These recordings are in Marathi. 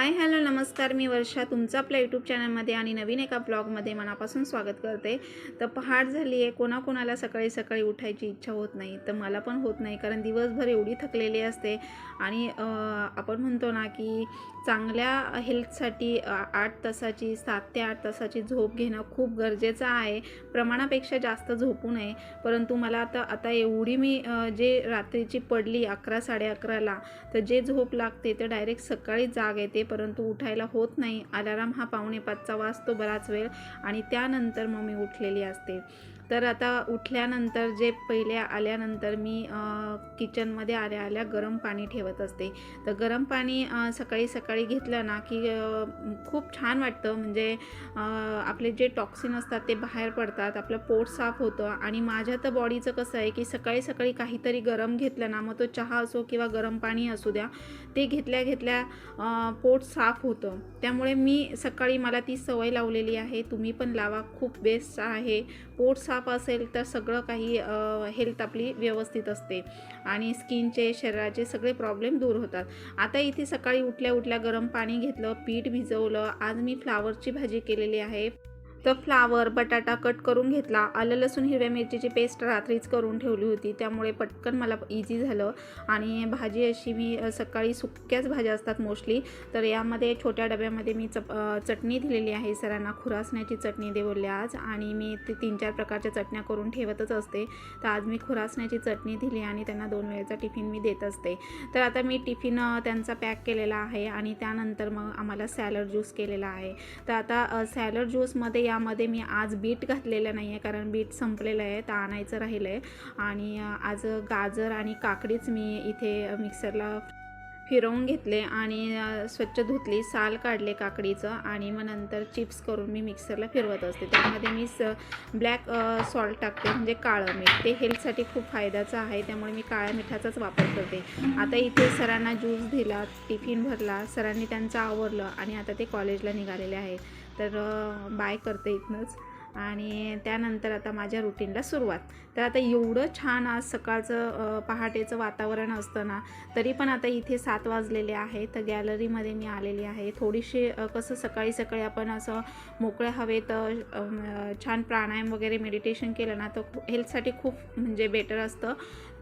हाय हॅलो नमस्कार. मी वर्षा तुमचं आपल्या यूट्यूब चॅनलमध्ये आणि नवीन एका ब्लॉगमध्ये मनापासून स्वागत करते. तर पहाट झाली आहे कोणाकोणाला सकाळी सकाळी उठायची इच्छा होत नाही तर मला पण होत नाही कारण दिवसभर एवढी थकलेली असते. आणि आपण म्हणतो ना की चांगल्या हेल्थसाठी आठ तासाची सात ते आठ तासाची झोप घेणं खूप गरजेचं आहे. प्रमाणापेक्षा जास्त झोपू नये. परंतु मला आता आता एवढी मी जे रात्रीची पडली अकरा साडे अकराला तर जे झोप लागते तर डायरेक्ट सकाळी जाग येते. परंतु उठायला होत नाही. अलाराम हा पावणे पाचचा वाजतो बराच वेळ आणि त्यानंतर मग मी उठलेली असते. तर आता उठल्यानंतर जे पहिले आल्यानंतर मी किचनमध्ये आल्या आल्या गरम पाणी ठेवत असते. तर गरम पाणी सकाळी सकाळी घेतलं ना की खूप छान वाटतं. म्हणजे आपले जे टॉक्सिन असतात ते बाहेर पडतात आपलं पोट साफ होतं. आणि माझ्या तर बॉडीचं कसं आहे की सकाळी सकाळी काहीतरी गरम घेतलं ना मग तो चहा असो किंवा गरम पाणी असू द्या ते घेतल्या घेतल्या पोट साफ होतं. त्यामुळे मी सकाळी मला ती सवय लावलेली आहे तुम्ही पण लावा खूप बेस्ट आहे. पोट साफ असेल तर सगळं काही हेल्थ आपली व्यवस्थित असते. आणि स्किनचे शरीराचे सगळे प्रॉब्लेम दूर होतात. आता इथे सकाळी उठल्या उठल्या गरम पाणी घेतलं पीठ भिजवलं. आज मी फ्लावरची भाजी केलेली आहे. तर फ्लावर बटाटा कट करून घेतला. आलं लसूण हिरव्या मिरचीची पेस्ट रात्रीच करून ठेवली होती. त्यामुळे पटकन मला इझी झालं. आणि भाजी अशी मी सकाळी सुक्याच भाज्या असतात मोस्टली तर यामध्ये छोट्या डब्यामध्ये मी चप चटणी दिलेली आहे. सरांना खुरासण्याची चटणी देवली आज. आणि मी ते तीन चार प्रकारच्या चटण्या करून ठेवतच असते. तर आज मी खुरासण्याची चटणी दिली आणि त्यांना दोन वेळेचा टिफिन मी देत असते. तर आता मी टिफिन त्यांचा पॅक केलेला आहे. आणि त्यानंतर मग आम्हाला सॅलड ज्यूस केलेला आहे. तर आता सॅलड ज्यूसमध्ये यामध्ये मी आज बीट घातलेलं नाही आहे कारण बीट संपलेलं आहे तर आणायचं राहिलं आहे आणि आज गाजर आणि काकडीच मी इथे मिक्सरला फिरवून घेतले आणि स्वच्छ धुतली साल काढले काकडीचं आणि मग नंतर चिप्स करून मी मिक्सरला फिरवत असते. त्यामध्ये मी स ब्लॅक सॉल्ट टाकते म्हणजे काळं मीठ. ते हेल्थसाठी खूप फायद्याचं आहे त्यामुळे मी काळ्या मिठाचाच वापर करते. आता इथे सरांना ज्यूस दिला टिफिन भरला सरांनी त्यांचं आवरलं आणि आता ते कॉलेजला निघालेले आहे. तर बाय करते इथनंच. आणि त्यानंतर आता माझ्या रुटीनला सुरुवात. तर आता एवढं छान आज सकाळचं पहाटेचं वातावरण असतं ना तरी पण आता इथे सात वाजलेले आहे. तर गॅलरीमध्ये मी आलेली आहे. थोडीशी कसं सकाळी सकाळी आपण असं मोकळ्या हवेत छान प्राणायाम वगैरे मेडिटेशन केलं ना तर हेल्थसाठी खूप म्हणजे बेटर असतं.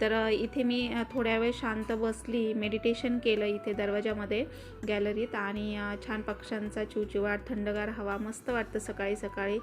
तर इथे मी थोड्या वेळ शांत बसली मेडिटेशन केलं इथे दरवाजामध्ये गॅलरीत आणि छान पक्ष्यांचा चिवचिवाट थंडगार हवा मस्त वाटतं सकाळी सकाळी.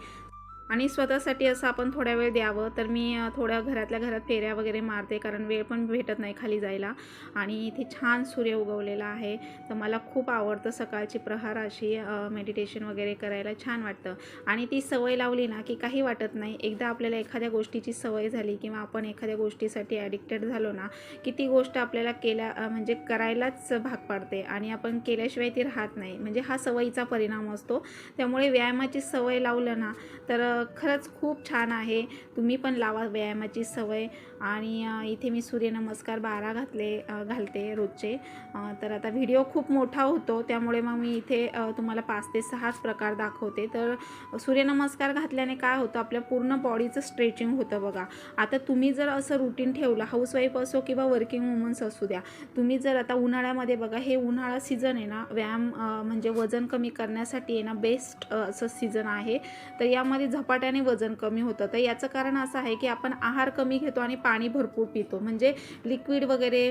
आणि स्वतःसाठी असं आपण थोड्या वेळ द्यावं तर मी थोड्या घरातल्या घरात फेऱ्या वगैरे मारते कारण वेळ पण भेटत नाही खाली जायला. आणि इथे छान सूर्य उगवलेला आहे तर मला खूप आवडतं सकाळची प्रहार अशी मेडिटेशन वगैरे करायला छान वाटतं. आणि ती सवय लावली ना की काही वाटत नाही. एकदा आपल्याला एखाद्या गोष्टीची सवय झाली किंवा आपण एखाद्या गोष्टीसाठी ॲडिक्टेड झालो ना की ती गोष्ट आपल्याला केल्या म्हणजे करायलाच भाग पाडते. आणि आपण केल्याशिवाय ती राहत नाही. म्हणजे हा सवयीचा परिणाम असतो. त्यामुळे व्यायामाची सवय लावलं ना तर खरंच खूप छान आहे. तुम्ही पण लावा व्यायामाची सवय. आणि इथे मी सूर्यनमस्कार बारा घातले घालते रोजचे. तर आता व्हिडिओ खूप मोठा होतो. त्यामुळे मग मी इथे तुम्हाला पाच ते सहाच प्रकार दाखवते. तर सूर्यनमस्कार घातल्याने काय होतं? आपल्या पूर्ण बॉडीचं स्ट्रेचिंग होतं बघा. आता तुम्ही जर असं रुटीन ठेवलं हाऊसवाईफ असो किंवा वर्किंग वुमन्स असू द्या. तुम्ही जर आता उन्हाळ्यामध्ये बघा हे उन्हाळा सीझन आहे ना व्यायाम म्हणजे वजन कमी करण्यासाठी आहे ना बेस्ट असं सीझन आहे. तर यामध्ये झप झपाट्याने वजन कमी होतं. तर याचं कारण असं आहे की आपण आहार कमी घेतो आणि पाणी भरपूर पितो. म्हणजे लिक्विड वगैरे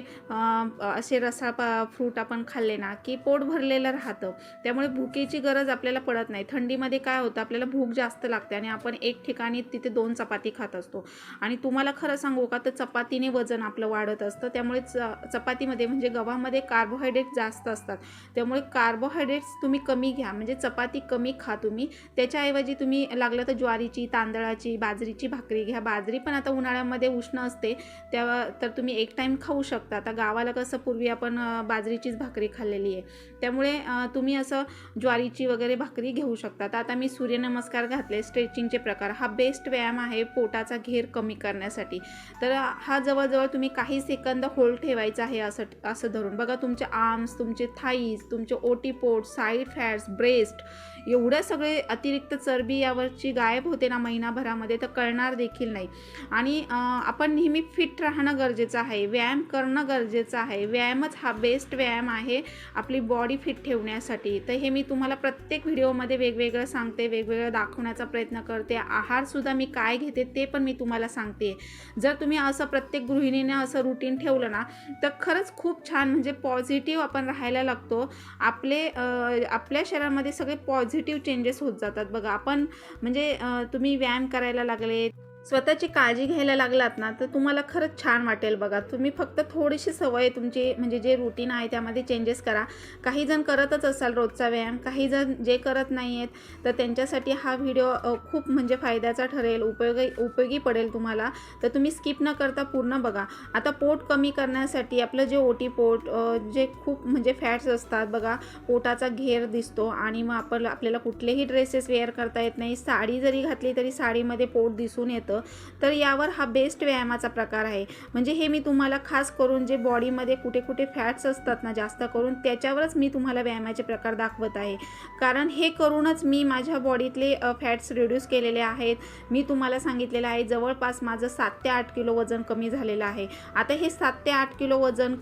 असे रसा फ्रूट आपण खाल्ले ना की पोट भरलेलं राहतं. त्यामुळे भुकेची गरज आपल्याला पडत नाही. थंडीमध्ये काय होतं आपल्याला भूक जास्त लागते आणि आपण एक ठिकाणी तिथे दोन चपाती खात असतो. आणि तुम्हाला खरं सांगू का तर चपातीने वजन आपलं वाढत असतं. त्यामुळे च चपातीमध्ये म्हणजे गव्हामध्ये कार्बोहायड्रेट जास्त असतात. त्यामुळे कार्बोहायड्रेट्स तुम्ही कमी घ्या. म्हणजे चपाती कमी खा तुम्ही. त्याच्याऐवजी तुम्ही लागलं तर ज्वारीची तांदळाची बाजरीची भाकरी घ्या. बाजरी पण आता उन्हाळ्यामध्ये उष्ण असते. तेव्हा तर तुम्ही एक टाईम खाऊ शकता. आता गावाला कसं पूर्वी आपण बाजरीचीच भाकरी खाल्लेली आहे. त्यामुळे तुम्ही असं ज्वारीची वगैरे भाकरी घेऊ शकता. तर आता मी सूर्यनमस्कार घातले. स्ट्रेचिंगचे प्रकार. हा बेस्ट व्यायाम आहे पोटाचा घेर कमी करण्यासाठी. तर हा जवळजवळ तुम्ही काही सेकंद होल्ड ठेवायचा आहे असं असं धरून. बघा तुमचे आर्म्स तुमचे थाईज तुमचे ओटीपोट साईड फॅट्स ब्रेस्ट एवढं सगळे अतिरिक्त चरबी यावरची गायब होते ना महिनाभरामध्ये तर कळणार देखील नाही. आणि आपण नेहमी फिट राहणं गरजेचं आहे व्यायाम करणं गरजेचं आहे. व्यायामच हा बेस्ट व्यायाम आहे आपली बॉडी फिट ठेवण्यासाठी. तर हे मी तुम्हाला प्रत्येक व्हिडिओमध्ये वेगवेगळं सांगते वेगवेगळं दाखवण्याचा प्रयत्न करते. आहारसुद्धा मी काय घेते ते पण मी तुम्हाला सांगते. जर तुम्ही असं प्रत्येक गृहिणीने असं रुटीन ठेवलं ना तर खरंच खूप छान म्हणजे पॉझिटिव्ह आपण राहायला लागतो. आपले आपल्या शरीरामध्ये सगळे पॉझिटिव्ह चेंजेस होत जातात. बघा आपण म्हणजे तुम्ही व्यायाम करायला लागले स्वतःची काळजी घ्यायला लागलात ना तर तुम्हाला खरंच छान वाटेल बघा. तुम्ही फक्त थोडीशी सवय तुमची म्हणजे जे रुटीन आहे त्यामध्ये चेंजेस करा. काही जण करतच असाल रोजचा व्यायाम काही जण जे करत नाही आहेत तर त्यांच्यासाठी हा व्हिडिओ खूप म्हणजे फायद्याचा ठरेल उपयोगी उपयोगी पडेल तुम्हाला. तर तुम्ही स्किप न करता पूर्ण बघा. आता पोट कमी करण्यासाठी आपलं जे ओटी पोट जे खूप म्हणजे फॅट्स असतात बघा पोटाचा घेर दिसतो आणि मग आपण आपल्याला कुठलेही ड्रेसेस वेअर करता येत नाही. साडी जरी घातली तरी साडीमध्ये पोट दिसून येतं. तर यावर हा बेस्ट व्यायामाचा प्रकार आहे. म्हणजे हे मी तुम्हाला खास करून जे बॉडीमध्ये कुठे कुठे फॅट्स असतात ना जास्त करून त्याच्यावरच मी तुम्हाला व्यायामाचे प्रकार दाखवत आहे. कारण हे करूनच मी माझ्या बॉडीतले फॅट्स रिड्यूस केलेले आहेत. मी तुम्हाला सांगितलेलं आहे जवळपास माझं सात ते आठ किलो वजन कमी झालेलं आहे. आता हे सात ते आठ किलो वजन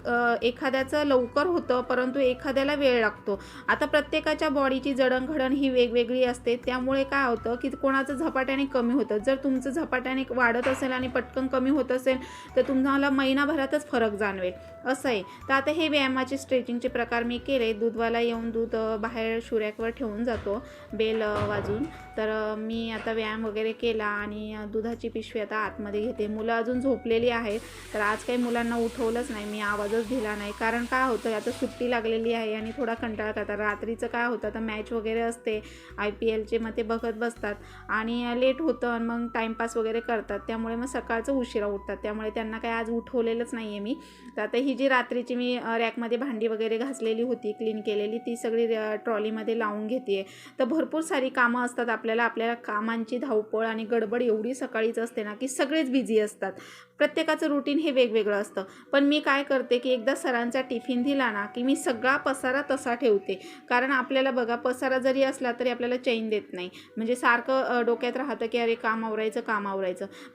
एखाद्याचं लवकर होतं परंतु एखाद्याला वेळ लागतो. आता प्रत्येकाच्या बॉडीची जडणघडण ही वेगवेगळी असते. त्यामुळे काय होतं की कोणाचं झपाट्याने कमी होतं. जर तुमचं झपाट्याने वाढत असेल आणि पटकन कमी होत असेल तर तुम्हाला महिनाभरातच फरक जाणवेल. असं आहे. तर आता हे व्यायामाचे स्ट्रेचिंगचे प्रकार मी केले. दूधवाला येऊन दूध बाहेर शुऱ्याकवर ठेवून जातो बेल वाजून. तर मी आता व्यायाम वगैरे केला आणि दुधाची पिशवी आता आतमध्ये घेते. मुलं अजून झोपलेली आहेत तर आज काही मुलांना उठवलंच नाही. मी आवाजच दिला नाही. कारण काय होतं आता सुट्टी लागलेली आहे आणि थोडा कंटाळा करतात रात्रीचं काय होतं आता मॅच वगैरे असते. आय पी एलचे मग ते बघत बसतात. आणि लेट होतं आणि मग टाईमपास वगैरे करतात. त्यामुळे मग सकाळचं उशिरा उठतात. त्यामुळे त्यांना काही आज उठवलेलंच नाही आहे मी. तर आता ही जी रात्रीची मी रॅकमध्ये भांडी वगैरे घासलेली होती क्लीन केलेली ती सगळी ट्रॉलीमध्ये लावून घेते. तर भरपूर सारी कामं असतात आपल्याला. आपल्याला कामांची धावपळ आणि गडबड एवढी सकाळीच असते ना की सगळेच बिझी असतात. प्रत्येकाचं रुटीन हे वेगवेगळं असतं. पण मी काय करते की एकदा सरांचा टिफिन दिला ना की मी सगळा पसारा तसा ठेवते. कारण आपल्याला बघा पसारा जरी असला तरी आपल्याला चैन देत नाही. म्हणजे सारखं डोक्यात राहतं की अरे काम आवरायचं काम आवरायचं.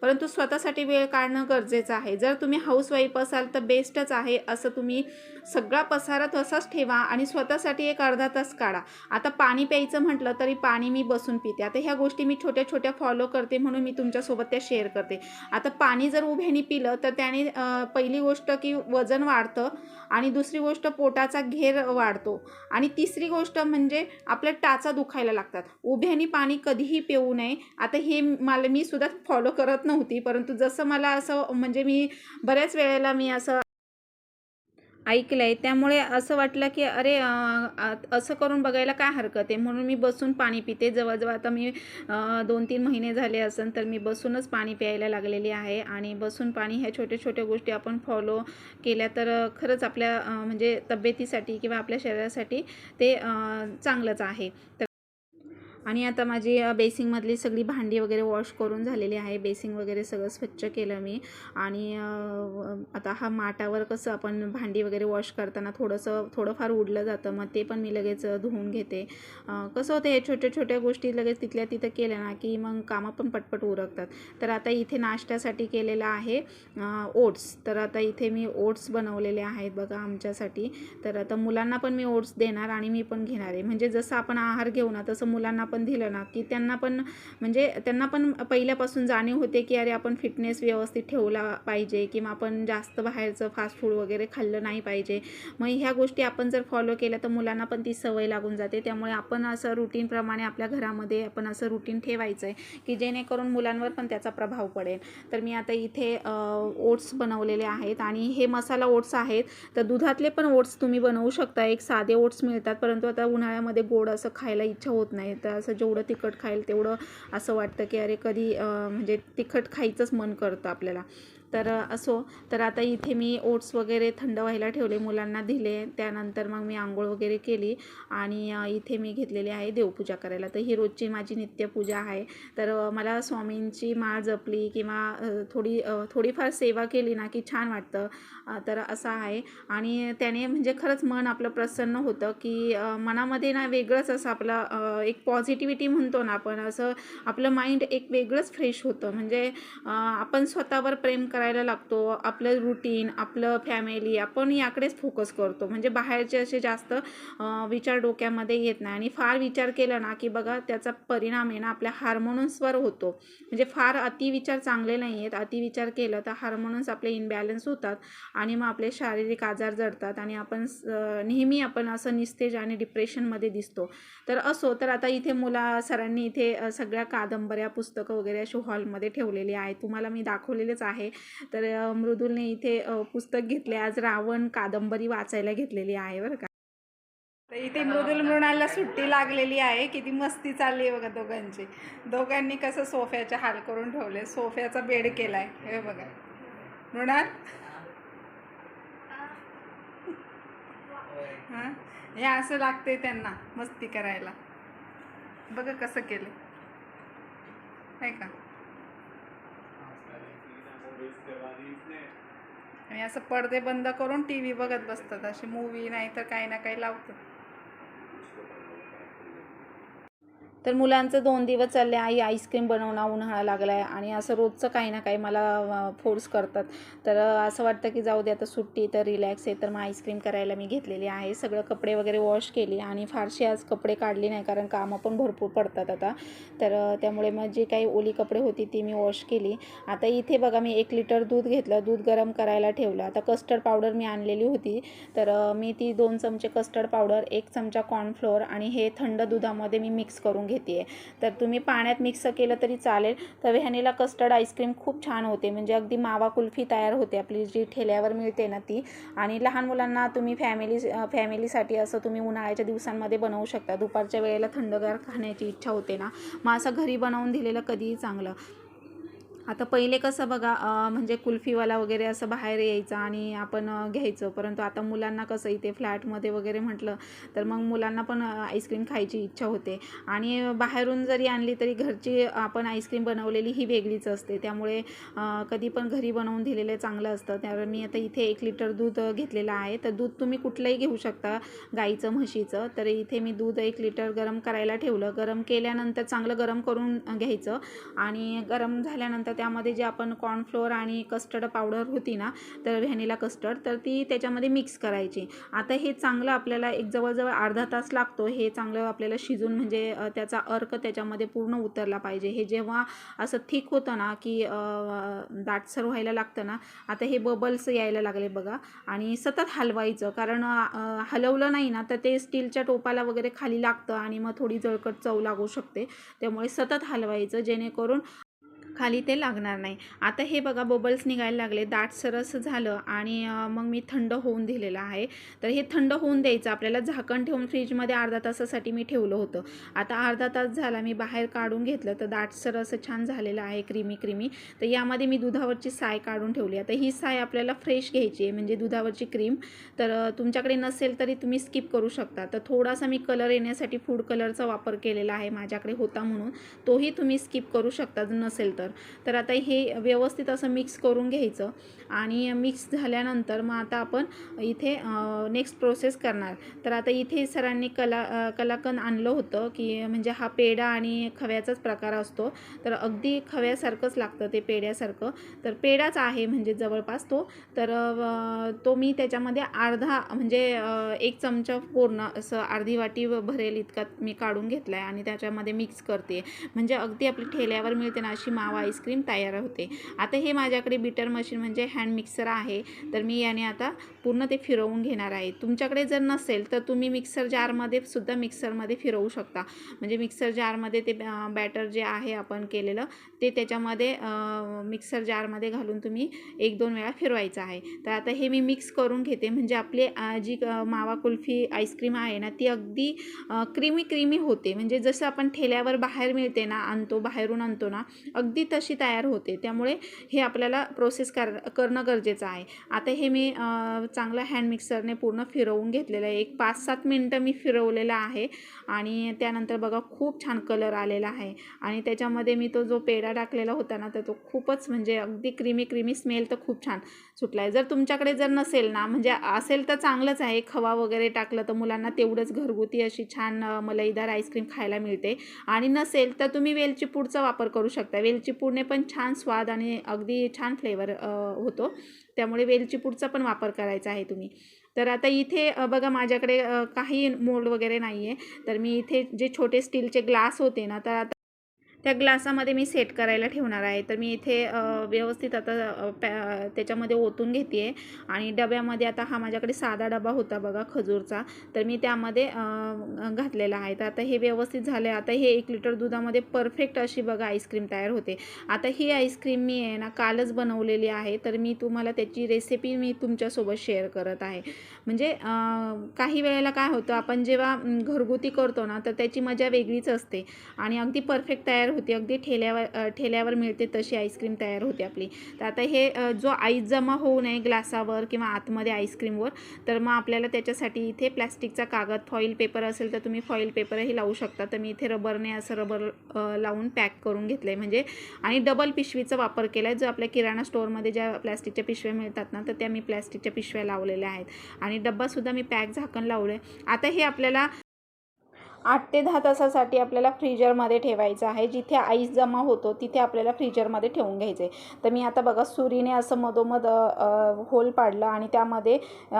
परंतु स्वतःसाठी वेळ काढणं गरजेचं आहे. जर तुम्ही हाऊसवाईफ असाल तर बेस्टच आहे असं तुम्ही सगळा पसारा तसाच ठेवा आणि स्वतःसाठी एक अर्धा तास काढा. आता पाणी प्यायचं म्हटलं तरी पाणी मी बसून पिते. आता ह्या गोष्टी मी छोट्या छोट्या फॉलो करते म्हणून मी तुमच्यासोबत त्या शेअर करते. आता पाणी जर उभ्याने पिलं तर त्याने पहिली गोष्ट की वजन वाढतं आणि दुसरी गोष्ट पोटाचा घेर वाढतो. आणि तिसरी गोष्ट म्हणजे आपल्या टाचा दुखायला लागतात. उभ्याने पाणी कधीही पिऊ नये. आता हे मला मी सुद्धा फॉलो करत नव्हती परंतु जसं मला असं म्हणजे मी बऱ्याच वेळेला मी असं ऐकलं आहे त्यामुळे असं वाटलं की अरे असं करून बघायला काय हरकत आहे? म्हणून मी बसून पाणी पिते. जवळजवळ आता मी दोन तीन महिने झाले असेल तर मी बसूनच पाणी प्यायला लागलेली आहे. आणि बसून पाणी ह्या छोट्या छोट्या गोष्टी आपण फॉलो केल्या तर खरंच आपल्या म्हणजे तब्येतीसाठी किंवा आपल्या शरीरासाठी ते चांगलंच आहे. तर आणि आता माझी बेसिंगमधली सगळी भांडी वगैरे वॉश करून झालेली आहे. बेसिंग वगैरे सगळं स्वच्छ केलं मी. आणि आता हा माटावर कसं आपण भांडी वगैरे वॉश करताना थोडंसं थोडंफार उडलं जातं. मग ते पण मी लगेच धुवून घेते. कसं होतं हे छोट्या छोट्या गोष्टी लगेच तिथल्या तिथं केल्या ना की मग कामं पण पटपट उरकतात. तर आता इथे नाश्त्यासाठी केलेलं आहे ओट्स. तर आता इथे मी ओट्स बनवलेले आहेत बघा आमच्यासाठी. तर आता मुलांना पण मी ओट्स देणार आणि मी पण घेणार आहे. म्हणजे जसं आपण आहार घेऊ ना तसं मुलांना पण दिलं ना की त्यांना पण म्हणजे त्यांना पण पहिल्यापासून जाणीव होते की अरे आपण फिटनेस व्यवस्थित ठेवला पाहिजे किंवा आपण जास्त बाहेरचं फास्ट फूड वगैरे खाल्लं नाही पाहिजे. मग ह्या गोष्टी आपण जर फॉलो केल्या तर मुलांना पण ती सवय लागून जाते. त्यामुळे आपण असं रुटीनप्रमाणे आपल्या घरामध्ये आपण असं रुटीन ठेवायचं आहे की जेणेकरून मुलांवर पण त्याचा प्रभाव पडेल. तर मी आता इथे ओट्स बनवलेले आहेत आणि हे मसाला ओट्स आहेत. तर दुधातले पण ओट्स तुम्ही बनवू शकता. एक साधे ओट्स मिळतात परंतु आता उन्हाळ्यामध्ये गोड असं खायला इच्छा होत नाही. तर असं जेवढं तिखट खाईल तेवढं असं वाटतं की अरे कधी म्हणजे तिखट खायचंच मन करतं आपल्याला. तर असो तर आता इथे मी ओट्स वगैरे थंड व्हायला ठेवले मुलांना दिले. त्यानंतर मग मी आंघोळ वगैरे केली आणि इथे मी घेतलेली आहे देवपूजा करायला. तर ही रोजची माझी नित्यपूजा आहे. तर मला स्वामींची माळ जपली किंवा थोडी थोडीफार सेवा केली ना की छान वाटतं. तर असं आहे. आणि त्याने म्हणजे खरंच मन आपलं प्रसन्न होतं की मनामध्ये ना वेगळंच असं आपलं एक पॉझिटिव्हिटी म्हणतो ना आपण असं आपलं माइंड एक वेगळंच फ्रेश होतं. म्हणजे आपण स्वतःवर प्रेम करायला लागतो. आपलं रुटीन आपलं फॅमिली आपण याकडेच फोकस करतो. म्हणजे बाहेरचे असे जास्त विचार डोक्यामध्ये येत नाही. आणि फार विचार केला ना की बघा त्याचा परिणाम आहे ना आपल्या हार्मोन्सवर होतो. म्हणजे फार अतिविचार चांगले नाही आहेत अतिविचार केलं तर हार्मोन्स आपले इनबॅलन्स होतात आणि मग आपले शारीरिक आजार जडतात आणि आपण स- नेहमी आपण असं निस्तेज आणि डिप्रेशनमध्ये दिसतो. तर असो तर आता इथे मुला सरांनी इथे सगळ्या कादंबऱ्या पुस्तकं वगैरे अशी हॉलमध्ये ठेवलेली आहे तुम्हाला मी दाखवलेलेच आहे. तर मृदुलने इथे पुस्तक घेतले. आज रावण कादंबरी वाचायला घेतलेली आहे बरं का. तर इथे मृदुल मृणालला सुट्टी लागलेली आहे. किती मस्ती चालली आहे बघा दोघांची. दोघांनी कसं सोफ्याचे हाल करून ठेवले. सोफ्याचा बेड केलाय. हे बघा. मृणाल? हां? हे असं लागते त्यांना मस्ती करायला. बघा कसं केलं. आहे का? आणि असं पडदे बंद करून टी व्ही बघत बसतात. अशी मूवी नाही तर काही ना काही लावतात. तर मुलांचं दोन दिवस चालले आई आईस्क्रीम बनवणं उन्हाळा लागला आहे आणि असं रोजचं काही ना काही मला फोर्स करतात. तर असं वाटतं की जाऊ दे आता सुट्टी तर रिलॅक्स आहे. तर मग आईस्क्रीम करायला मी घेतलेली आहे. सगळं कपडे वगैरे वॉश केली आणि फारशी आज कपडे काढली नाही कारण कामं पण भरपूर पडतात आता. तर त्यामुळे मग जी काही ओली कपडे होती ती मी वॉश केली. आता इथे बघा मी एक लिटर दूध घेतलं. दूध गरम करायला ठेवलं. आता कस्टर्ड पावडर मी आणलेली होती. तर मी ती दोन चमचे कस्टर्ड पावडर एक चमचा कॉर्नफ्लोअर आणि हे थंड दुधामध्ये मी मिक्स करून घेते तर तुम्ही पाण्यात मिक्स केलं तरी चालेल. तर व्हॅनिला कस्टर्ड आईस्क्रीम खूप छान होते. म्हणजे अगदी मावा कुल्फी तयार होते आपली जी ठेल्यावर मिळते ना ती. आणि लहान मुलांना तुम्ही फॅमिली फॅमिलीसाठी असं तुम्ही उन्हाळ्याच्या दिवसांमध्ये बनवू शकता. दुपारच्या वेळेला थंडगार खाण्याची इच्छा होते ना. मग असं घरी बनवून दिलेलं कधीही चांगलं. आता पहिले कसं बघा म्हणजे कुल्फीवाला वगैरे असं बाहेर यायचं आणि आपण घ्यायचं. परंतु आता मुलांना कसं इथे फ्लॅटमध्ये वगैरे म्हटलं तर मग मुलांना पण आईस्क्रीम खायची इच्छा होते. आणि बाहेरून जरी आणली तरी घरची आपण आईस्क्रीम बनवलेली ही वेगळीच असते. त्यामुळे कधी पण घरी बनवून दिलेलं चांगलं असतं. त्यावर मी आता इथे एक लिटर दूध घेतलेलं आहे. तर दूध तुम्ही कुठलंही घेऊ शकता गाईचं म्हशीचं. तर इथे मी दूध एक लिटर गरम करायला ठेवलं. गरम केल्यानंतर चांगलं गरम करून घ्यायचं. आणि गरम झाल्यानंतर त्यामध्ये जे आपण कॉर्नफ्लोअर आणि कस्टर्ड पावडर होती ना तर व्हॅनिला कस्टर्ड तर ती त्याच्यामध्ये मिक्स करायची. आता हे चांगलं आपल्याला एक जवळजवळ अर्धा तास लागतो. हे चांगलं आपल्याला शिजून म्हणजे त्याचा अर्क त्याच्यामध्ये पूर्ण उतरला पाहिजे. हे जेव्हा असं थिक होतं ना की दाटसर व्हायला लागतं ना आता हे बबल्स यायला लागले बघा. आणि सतत हलवायचं. कारण हलवलं नाही ना तर ते स्टीलच्या टोपाला वगैरे खाली लागतं आणि मग थोडी जळकट चव लागू शकते. त्यामुळे सतत हलवायचं जेणेकरून खाली ते लागणार नाही. आता हे बघा बबल्स निघायला लागले. दाट सरस झालं आणि मग मी थंड होऊन दिलेलं आहे. तर हे थंड होऊन द्यायचं. आपल्याला झाकण ठेवून फ्रीजमध्ये अर्धा तासासाठी मी ठेवलं होतं. आता अर्धा तास झाला. मी बाहेर काढून घेतलं. तर दाट सरस छान झालेलं आहे क्रीमी क्रीमी. तर यामध्ये मी दुधावरची साय काढून ठेवली. आता ही साय आपल्याला फ्रेश घ्यायची आहे. म्हणजे दुधावरची क्रीम. तर तुमच्याकडे नसेल तरी तुम्ही स्किप करू शकता. तर थोडासा मी कलर येण्यासाठी फूड कलरचा वापर केलेला आहे माझ्याकडे होता म्हणून. तोही तुम्ही स्किप करू शकता. नसेल तर. तर आता हे व्यवस्थित असं मिक्स करून घ्यायचं. आणि मिक्स झाल्यानंतर मग आता आपण इथे नेक्स्ट प्रोसेस करणार. तर आता इथे सरांनी कला कलाकंद आणलं होतं की म्हणजे हा पेढा आणि खव्याचाच प्रकार असतो. तर अगदी खव्यासारखंच लागतं ते पेढ्यासारखं. तर पेढाच आहे म्हणजे जवळपास तो. तर तो मी त्याच्यामध्ये अर्धा म्हणजे एक चमचा पूर्ण असं अर्धी वाटी भरेल इतका मी काढून घेतला आहे आणि त्याच्यामध्ये मिक्स करते. म्हणजे अगदी आपली ठेल्यावर मिळते ना अशी मावा आईस्क्रीम तयार होते. आता हे माझ्याकडे बीटर मशीन म्हणजे हँड मिक्सर आहे. तर मी याने आता पूर्ण ते फिरवून घेणार आहे. तुमच्याकडे जर नसेल तर तुम्ही मिक्सर जारमध्ये सुद्धा मिक्सरमध्ये फिरवू शकता. म्हणजे मिक्सर जारमध्ये ते बॅटर जे आहे आपण केलेलं ते त्याच्यामध्ये मिक्सर जारमध्ये घालून तुम्ही एक दोन वेळा फिरवायचं आहे. तर आता हे मी मिक्स करून घेते. म्हणजे आपली जी मावा कुल्फी आईस्क्रीम आहे ना ती अगदी क्रीमी क्रीमी होते. म्हणजे जसं आपण ठेल्यावर बाहेर मिळते ना आणतो बाहेरून आणतो ना अगदी तशी तयार होते. त्यामुळे हे आपल्याला प्रोसेस कर करणं गरजेचं आहे. आता हे मी चांगलं हँड मिक्सरने पूर्ण फिरवून घेतलेलं आहे. एक पाच सात मिनटं मी फिरवलेलं आहे. आणि त्यानंतर बघा खूप छान कलर आलेला आहे. आणि त्याच्यामध्ये मी तो जो पेढा टाकलेला होता ना तर तो खूपच म्हणजे अगदी क्रीमी क्रीमी स्मेल तर खूप छान सुटला आहे जर तुमच्याकडे जर नसेल ना म्हणजे असेल तर चांगलंच आहे. खवा वगैरे टाकलं तर मुलांना तेवढंच घरगुती अशी छान मलईदार आईस्क्रीम खायला मिळते. आणि नसेल तर तुम्ही वेलची पूडचा वापर करू शकता. वेलची पूडने पण छान स्वाद आणि अगदी छान फ्लेवर होतो. त्यामुळे वेलचीपूडचा पण वापर करायचा आहे तुम्ही. तर आता इथे बघा माझ्याकडे काही मोल्ड वगैरे नाही आहे तर मी इथे जे छोटे स्टीलचे ग्लास होते ना तर आता त्या ग्लासामध्ये मी सेट करायला ठेवणार आहे. तर मी इथे व्यवस्थित आता पॅ त्याच्यामध्ये ओतून घेते आहे. आणि डब्यामध्ये आता हा माझ्याकडे साधा डबा होता बघा खजूरचा. तर मी त्यामध्ये घातलेला आहे. तर आता हे व्यवस्थित झालं आहे आता हे एक लिटर दुधामध्ये परफेक्ट अशी बघा आईस्क्रीम तयार होते. आता ही आईस्क्रीम मी आहे ना कालच बनवलेली आहे. तर मी तुम्हाला त्याची रेसिपी मी तुमच्यासोबत शेअर करत आहे. म्हणजे काही वेळेला काय होतं आपण जेव्हा घरगुती करतो ना तर त्याची मजा वेगळीच असते. आणि अगदी परफेक्ट तयार तयार होते. अगदी ठेल्यावर ठेल्यावर मिळते तशी आईस्क्रीम तयार होते आपली. तर आता हे जो आईस जमा होऊ नये ग्लासावर किंवा आतमध्ये आईस्क्रीमवर तर मग आपल्याला त्याच्यासाठी इथे प्लॅस्टिकचा कागद फॉईल पेपर असेल तर तुम्ही फॉईल पेपरही लावू शकता. तर मी इथे रबरने असं रबर लावून पॅक करून घेतलं आहे म्हणजे आणि डबल पिशवीचा वापर केला आहे जो आपल्या किराणा स्टोअरमध्ये ज्या प्लॅस्टिकच्या पिशव्या मिळतात ना तर त्या मी प्लॅस्टिकच्या पिशव्या लावलेल्या आहेत. आणि डब्बासुद्धा मी पॅक झाकण लावलं आहे आता हे आपल्याला आठ ते दहा तासासाठी आपल्याला फ्रीजरमध्ये ठेवायचं आहे. जिथे आईस जमा होतो तिथे आपल्याला फ्रीजरमध्ये ठेवून घ्यायचं आहे. तर मी आता बघा सुरीने असं मधोमध होल पाडलं आणि त्यामध्ये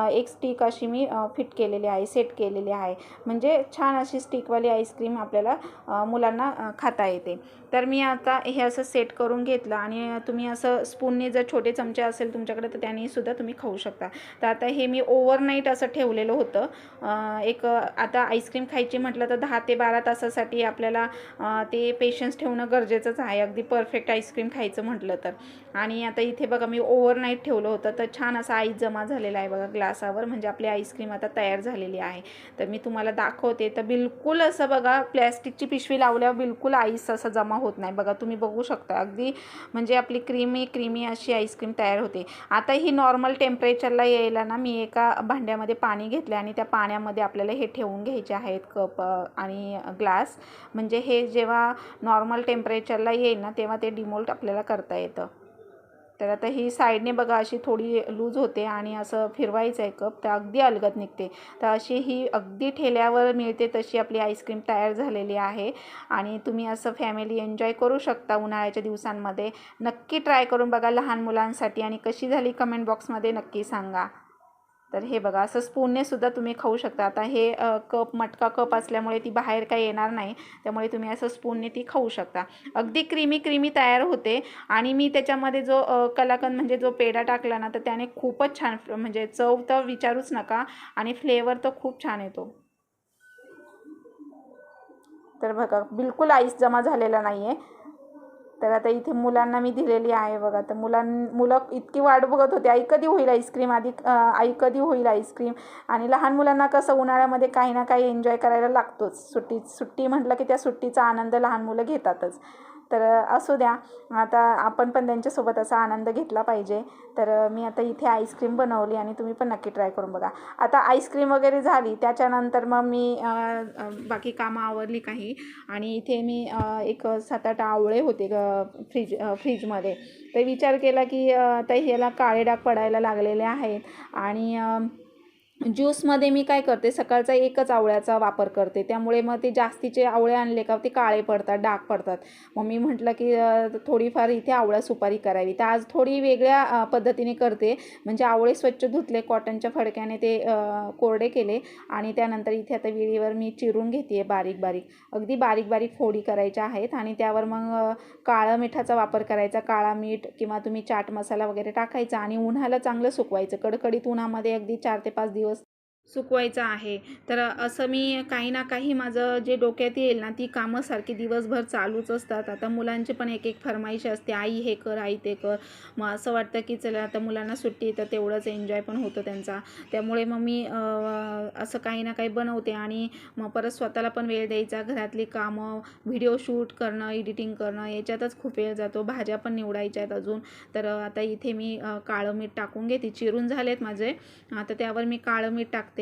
एक स्टिक अशी मी फिट केलेली आहे सेट केलेली आहे. म्हणजे छान अशी स्टिकवाली आईस्क्रीम आपल्याला मुलांना खाता येते. तर मी आता हे असं सेट करून घेतलं आणि तुम्ही असं स्पूनने जर छोटे चमचे असेल तुमच्याकडे तर त्यानेसुद्धा तुम्ही खाऊ शकता. तर आता हे मी ओव्हरनाईट असं ठेवलेलं होतं. एक आता आईस्क्रीम खायची म्हटलं तर दहा ते बारा तासासाठी आपल्याला ते पेशन्स ठेवणं गरजेचंच आहे. अगदी परफेक्ट आईस्क्रीम खायचं म्हटलं तर. आणि आता इथे बघा मी ओव्हरनाईट ठेवलं होतं. तर छान असा आईस जमा झालेला आहे बघा ग्लासावर. म्हणजे आपली आईस्क्रीम आता तयार झालेली आहे. तर मी तुम्हाला दाखवते. तर बिलकुल असं बघा प्लॅस्टिकची पिशवी लावल्यावर बिलकुल आईस असं जमा होत नाही. बघा तुम्ही बघू शकता अगदी म्हणजे आपली क्रीमी क्रीमी अशी आईस्क्रीम तयार होते. आता ही नॉर्मल टेम्परेचरला यायला ना मी एका भांड्यामध्ये पाणी घेतले आणि त्या पाण्यामध्ये आपल्याला हे ठेवून घ्यायचे आहेत कप आणि ग्लास म्हणजे हे जेव्हा नॉर्मल टेम्परेचरला येईल ना तेव्हा ते डिमोल्ट आपल्याला करता येतं. तर आता ही साईडने बघा अशी थोडी लूज होते आणि असं फिरवायचं आहे कप तर अगदी अलगद निघते. तर अशी ही अगदी ठेल्यावर मिळते तशी आपली आईस्क्रीम तयार झालेली आहे. आणि तुम्ही असं फॅमिली एन्जॉय करू शकता उन्हाळ्याच्या दिवसांमध्ये. नक्की ट्राय करून बघा लहान मुलांसाठी आणि कशी झाली कमेंट बॉक्समध्ये नक्की सांगा. तर हे बघा असं स्पूनने सुद्धा तुम्ही खाऊ शकता. आता हे कप मटका कप असल्यामुळे ती बाहेर काही येणार नाही. त्यामुळे तुम्ही असं स्पूनने ती खाऊ शकता. अगदी क्रीमी क्रीमी तयार होते. आणि मी त्याच्यामध्ये जो कलाकंद म्हणजे जो पेढा टाकला ना तर त्याने खूपच छान म्हणजे चव तर विचारूच नका. आणि फ्लेवर तर खूप छान येतो. तर बघा बिलकुल आईस जमा झालेला नाही आहे तर आता इथे मुलांना मी दिलेली आहे बघा. तर मुलां मुलं इतकी वाट बघत होती. आई कधी होईल आईस्क्रीम? आधी आई कधी होईल आईस्क्रीम? आणि लहान मुलांना कसं उन्हाळ्यामध्ये काही ना काही एन्जॉय करायला लागतोच. सुट्टी सुट्टी म्हटलं की त्या सुट्टीचा आनंद लहान मुलं घेतातच. तर असू द्या. आता आपण पण त्यांच्यासोबत असा आनंद घेतला पाहिजे. तर मी आता इथे आईस्क्रीम बनवली आणि तुम्ही पण नक्की ट्राय करून बघा. आता आईस्क्रीम वगैरे झाली त्याच्यानंतर मग मी बाकी कामं आवरली काही. आणि इथे मी एक सात आठ आवळे होते ग फ्रीज फ्रीजमध्ये. तर विचार केला की आता ह्याला काळे डाग पडायला लागलेले आहेत. आणि ज्यूसमध्ये मी काय करते सकाळचा एकच आवळ्याचा वापर करते. त्यामुळे मग ते जास्तीचे आवळे आणले का ते काळे पडतात डाग पडतात. मग मी म्हटलं की थोडीफार इथे आवळा सुपारी करावी. तर आज थोडी वेगळ्या पद्धतीने करते. म्हणजे आवळे स्वच्छ धुतले कॉटनच्या फडक्याने ते कोरडे केले आणि त्यानंतर इथे आता विळीवर मी चिरून घेते बारीक बारीक. अगदी बारीक बारीक फोडी करायच्या आहेत आणि त्यावर मग काळा काळं मिठाचा वापर करायचा. काळा मीठ किंवा तुम्ही चाट मसाला वगैरे टाकायचा आणि उन्हाला चांगलं सुकवायचं. कडकडीत उन्हामध्ये अगदी चार ते पाच दिवस सुकवायचं आहे. तर असं मी काही ना काही माझं जे डोक्यात येईल ना ती कामं सारखी दिवसभर चालूच असतात. आता मुलांची पण एक एक फरमाईश असते आई हे कर आई ते कर. मग असं वाटतं की चला आता मुलांना सुट्टी तर तेवढंच एन्जॉय पण होतं त्यांचा. त्यामुळे मग मी असं काही ना काही बनवते आणि मग परत स्वतःला पण वेळ द्यायचा. घरातली कामं व्हिडिओ शूट करणं एडिटिंग करणं याच्यातच खूप वेळ जातो. भाज्या पण निवडायच्या आहेत अजून. तर आता इथे मी काळं मीठ टाकून घेते. चिरून झालेत माझे. आता त्यावर मी काळं मीठ टाकते.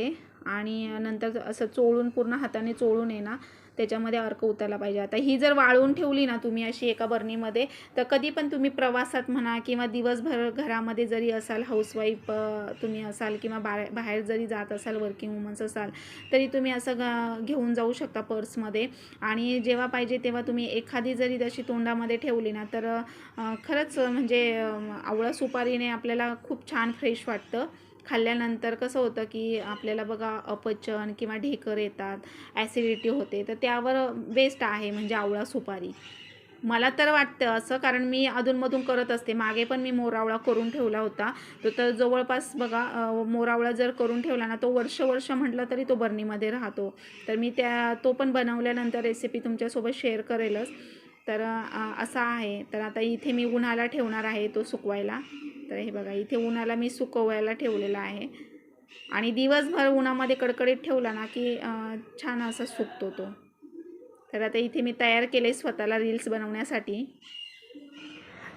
आणि नंतर असं चोळून पूर्ण हाताने चोळून आहे ना त्याच्यामध्ये अर्क उतरला पाहिजे. आता ही जर वाळवून ठेवली ना तुम्ही अशी एका बरणीमध्ये तर कधी पण तुम्ही प्रवासात म्हणा किंवा दिवसभर घरामध्ये जरी असाल हाऊसवाईफ तुम्ही असाल किंवा बा बाहेर जरी जात असाल वर्किंग वुमन्स असाल तरी तुम्ही असं घेऊन जाऊ शकता पर्समध्ये. आणि जेव्हा पाहिजे तेव्हा तुम्ही एखादी जरी तशी तोंडामध्ये ठेवली ना तर खरंच म्हणजे आवळा सुपारीने आपल्याला खूप छान फ्रेश वाटतं. खाल्ल्यानंतर कसं होतं की आपल्याला बघा अपचन किंवा ढेकर येतात ॲसिडिटी होते तर त्यावर बेस्ट आहे म्हणजे आवळा सुपारी. मला तर वाटतं असं कारण मी अधूनमधून करत असते. मागे पण मी मोरावळा करून ठेवला होता. तो तर जवळपास बघा मोरावळा जर करून ठेवला ना तो वर्ष वर्ष म्हटलं तरी तो बर्नीमध्ये राहतो. तर मी त्या तो पण बनवल्यानंतर रेसिपी तुमच्यासोबत शेअर करेलच. तर असा आहे. तर आता इथे मी उन्हाला ठेवणार आहे तो सुकवायला. तर हे बघा इथे उन्हाला मी सुकवायला ठेवलेला आहे. आणि दिवसभर उन्हामध्ये कडकडीत ठेवला ना की छान असा सुकतो तो. तर आता इथे मी तयार केले स्वतःला रील्स बनवण्यासाठी.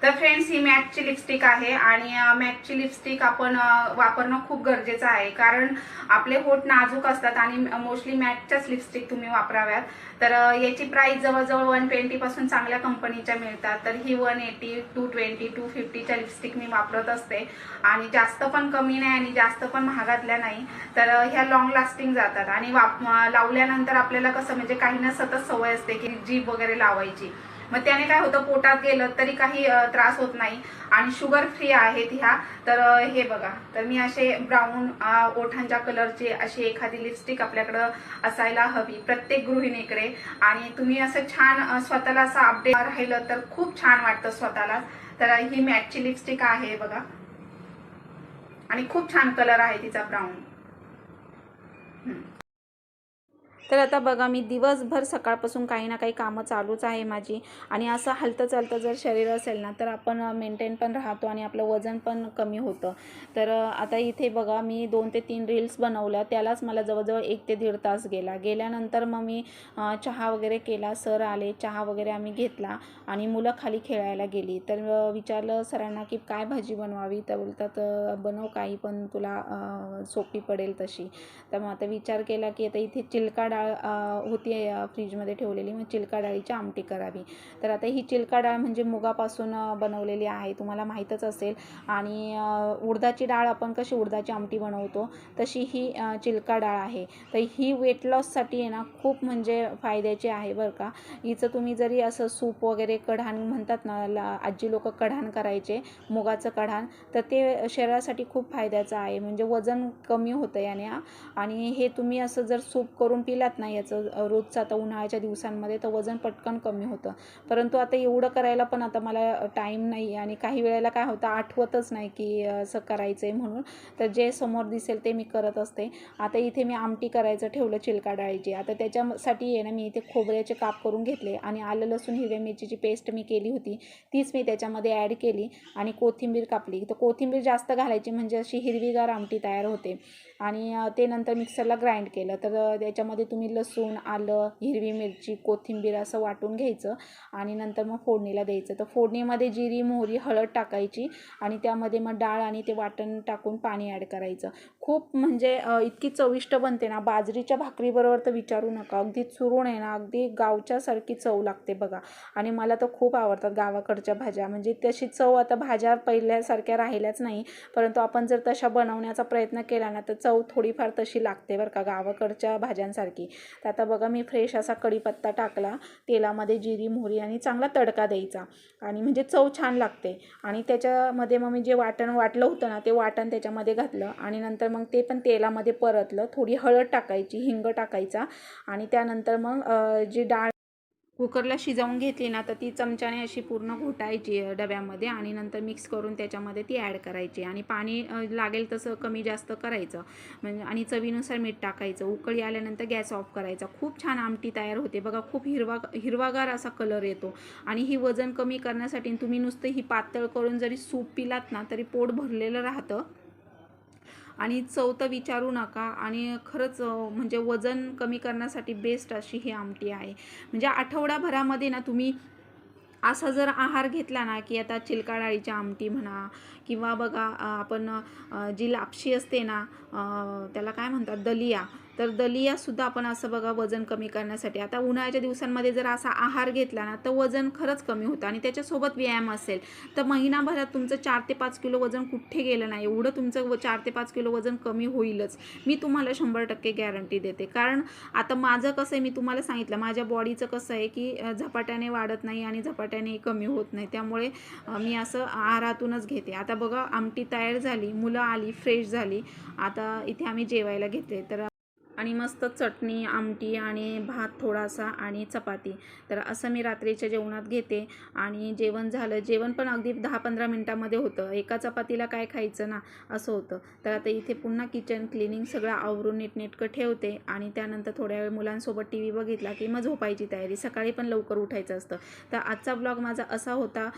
तर फ्रेंड्स ही मॅटची लिपस्टिक आहे आणि मॅटची लिपस्टिक आपण वापरणं खूप गरजेचं आहे. कारण आपले होठ नाजूक असतात आणि मोस्टली मॅटच्याच लिपस्टिक तुम्ही वापराव्यात. तर याची प्राइस जवळजवळ वन ट्वेंटीपासून चांगल्या कंपनीच्या मिळतात. तर ही one eighty to twenty to फिफ्टीच्या lipstick मी वापरत असते. आणि जास्त पण कमी नाही आणि जास्त पण महागातल्या नाही. तर ह्या लॉंग लास्टिंग जातात. आणि वाप लावल्यानंतर आपल्याला कसं म्हणजे काहींना सतत सवय असते की जीभ वगैरे लावायची. मग त्याने काय होतं पोटात गेलं तरी काही त्रास होत नाही. आणि शुगर फ्री आहेत ह्या. तर हे बघा. तर मी असे ब्राऊन ओठांच्या कलरची अशी एखादी लिपस्टिक आपल्याकडं असायला हवी प्रत्येक गृहिणीकडे. आणि तुम्ही असं छान स्वतःला असं अपडेट राहिलं तर खूप छान वाटतं स्वतःला. तर ही मॅटची लिपस्टिक आहे बघा. आणि खूप छान कलर आहे तिचा ब्राऊन तर आता बघा मी दिवसभर सकाळपासून काही ना काही कामं चालूच आहे माझी. आणि असं हलतं चालतं जर शरीर असेल ना तर आपण मेंटेन पण राहतो आणि आपलं वजन पण कमी होतं. तर आता इथे बघा मी दोन ते तीन रील्स बनवल्या. त्यालाच मला जवळजवळ एक ते दीड तास गेला. गेल्यानंतर मग मी चहा वगैरे केला. सर आले चहा वगैरे आम्ही घेतला आणि मुलं खाली खेळायला गेली. तर विचारलं सरांना की काय भाजी बनवावी? तर बोलतात बनव काही पण तुला सोपी पडेल तशी. तर मग आता विचार केला की आता इथे चिलका डाळ डाळ होती फ्रीजमध्ये ठेवलेली. मग चिलका डाळीची आमटी करावी. तर आता ही चिलका डाळ म्हणजे मुगापासून बनवलेली आहे. तुम्हाला माहीतच असेल. आणि उडदाची डाळ आपण कशी उडदाची आमटी बनवतो? तशी ही चिलका डाळ आहे. तर ही वेट लॉससाठी आहे ना खूप म्हणजे फायद्याची आहे बरं का. हिचं तुम्ही जरी असं सूप वगैरे कढाण म्हणतात ना ला आजी लोक कढाण करायचे मुगाचं कढाण तर ते शरीरासाठी खूप फायद्याचं आहे. म्हणजे वजन कमी होतं याने आणि हे तुम्ही असं जर सूप करून जात नाही याचं. रोजचं आता उन्हाळ्याच्या दिवसांमध्ये तर वजन पटकन कमी होतं. परंतु आता एवढं करायला पण आता मला टाईम नाही आणि काही वेळेला काय होतं आठवतच नाही की असं करायचं आहे म्हणून. तर जे समोर दिसेल ते मी करत असते. आता इथे मी आमटी करायचं ठेवलं चिलका डाळीची. आता त्याच्यासाठी आहे ना मी इथे खोबऱ्याचे काप करून घेतले आणि आलं लसूण हिरव्या मिरचीची पेस्ट मी केली होती. तीच मी त्याच्यामध्ये ॲड केली आणि कोथिंबीर कापली. तर कोथिंबीर जास्त घालायची म्हणजे अशी हिरवीगार आमटी तयार होते. आणि ते नंतर मिक्सरला ग्राइंड केलं. तर त्याच्यामध्ये तुम्ही तुम्ही लसूण आलं हिरवी मिरची कोथिंबीर असं वाटून घ्यायचं आणि नंतर मग फोडणीला द्यायचं. तर फोडणीमध्ये जिरी मोहरी हळद टाकायची आणि त्यामध्ये मग डाळ आणि ते वाटण टाकून पाणी ॲड करायचं. खूप म्हणजे इतकी चविष्ट बनते ना बाजरीच्या भाकरीबरोबर तर विचारू नका. अगदी चुरून आहे ना अगदी गावच्यासारखी चव लागते बघा. आणि मला तर खूप आवडतात गावाकडच्या भाज्या. म्हणजे तशी चव आता भाज्या पहिल्यासारख्या राहिल्याच नाही परंतु आपण जर तशा बनवण्याचा प्रयत्न केला ना तर चव थोडीफार तशी लागते बरं का गावाकडच्या भाज्यांसारखी. तर आता बघा मी फ्रेश असा कढीपत्ता टाकला. तेलामध्ये जिरी मोहरी आणि चांगला तडका द्यायचा. आणि म्हणजे चव छान लागते. आणि त्याच्यामध्ये मग मी जे वाटण वाटलं होतं ना ते वाटण त्याच्यामध्ये घातलं. आणि नंतर मग ते पण तेलामध्ये परतलं. थोडी हळद टाकायची हिंग टाकायचा. आणि त्यानंतर मग जी डाळ कुकरला शिजवून घेतली ना तर ती चमच्याने अशी पूर्ण घोटायची डब्यामध्ये आणि नंतर मिक्स करून त्याच्यामध्ये ती ॲड करायची आणि पाणी लागेल तसं कमी जास्त करायचं. म्हणजे आणि चवीनुसार मीठ टाकायचं. उकळी आल्यानंतर गॅस ऑफ करायचा. खूप छान आमटी तयार होते. बघा खूप हिरवा हिरवागार असा कलर येतो. आणि ही वजन कमी करण्यासाठी तुम्ही नुसतं ही पातळ करून जरी सूप पिलात ना तरी पोट भरलेलं राहतं. आणि चव तर विचारू नका आणि खरंच म्हणजे वजन कमी करण्यासाठी बेस्ट अशी ही आमटी आहे. म्हणजे आठवडाभरामध्ये ना तुम्ही असा जर आहार घेतला ना की आता चिलका डाळीची आमटी म्हणा किंवा बघा आपण जी लापशी असते ना त्याला काय म्हणतात दलिया तर दलियासुद्धा आपण असं बघा वजन कमी करण्यासाठी. आता उन्हाळ्याच्या दिवसांमध्ये जर असा आहार घेतला ना तर वजन खरंच कमी होतं आणि त्याच्यासोबत व्यायाम असेल. तर महिनाभरात तुमचं चार ते पाच किलो वजन कुठे गेलं नाही. एवढं तुमचं व चार ते पाच किलो वजन कमी होईलच. मी तुम्हाला शंभर टक्के गॅरंटी देते. कारण आता माझं कसं आहे मी तुम्हाला सांगितलं माझ्या बॉडीचं कसं आहे की झपाट्याने वाढत नाही आणि झपाट्याने कमी होत नाही. त्यामुळे मी असं आहारातूनच घेते. आता बघा आमटी तयार झाली मुलं आली फ्रेश झाली. आता इथे आम्ही जेवायला घेतले तर आणि मस्त चटणी आमटी आणि भात थोडासा आणि चपाती. तर असं मी रात्रीच्या जेवणात घेते आणि जेवण झालं जेवण पण अगदी दहा पंधरा मिनटामध्ये होतं. एका चपातीला काय खायचं ना असं होतं. तर आता इथे पुन्हा किचन क्लिनिंग सगळं आवरून नीटनेटकं ठेवते आणि त्यानंतर थोड्या वेळ मुलांसोबत टी व्ही बघितला की मग झोपायची तयारी. सकाळी पण लवकर उठायचं असतं. तर आजचा ब्लॉग माझा असा होता.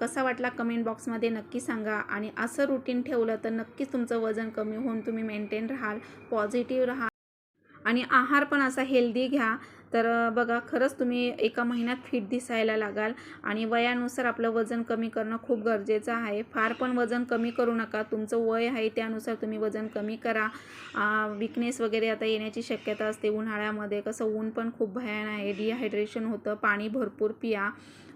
कसा वाटला कमेंट बॉक्समध्ये नक्की सांगा आणि असं रुटीन ठेवलं तर नक्कीच तुमचं वजन कमी होऊन तुम्ही मेंटेन राहाल. पॉझिटिव्ह राहा आणि आहार पण असा हेल्दी घ्या. तर बघा खरंच तुम्ही एका महिन्यात फिट दिसायला लागाल. आणि वयानुसार आपलं वजन कमी करणं खूप गरजेचं आहे. फार पण वजन कमी करू नका. तुमचं वय आहे त्यानुसार तुम्ही वजन कमी करा. विकनेस वगैरे आता येण्याची शक्यता असते उन्हाळ्यामध्ये. कसं ऊन पण खूप भयान आहे. डिहायड्रेशन होतं. पाणी भरपूर पिया.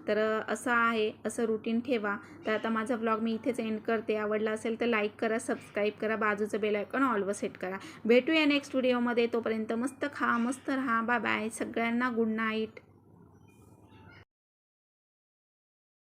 तर असं आहे असं रुटीन ठेवा. तर आता माझा ब्लॉग मी इथेच एंड करते. आवडला असेल तर लाईक करा सबस्क्राईब करा बाजूचं बेल ऑलवर सेट करा. भेटूया नेक्स्ट व्हिडिओमध्ये तोपर्यंत मस्त खा मस्त राहा. बाय बाय सगळ्यांना गुड नाईट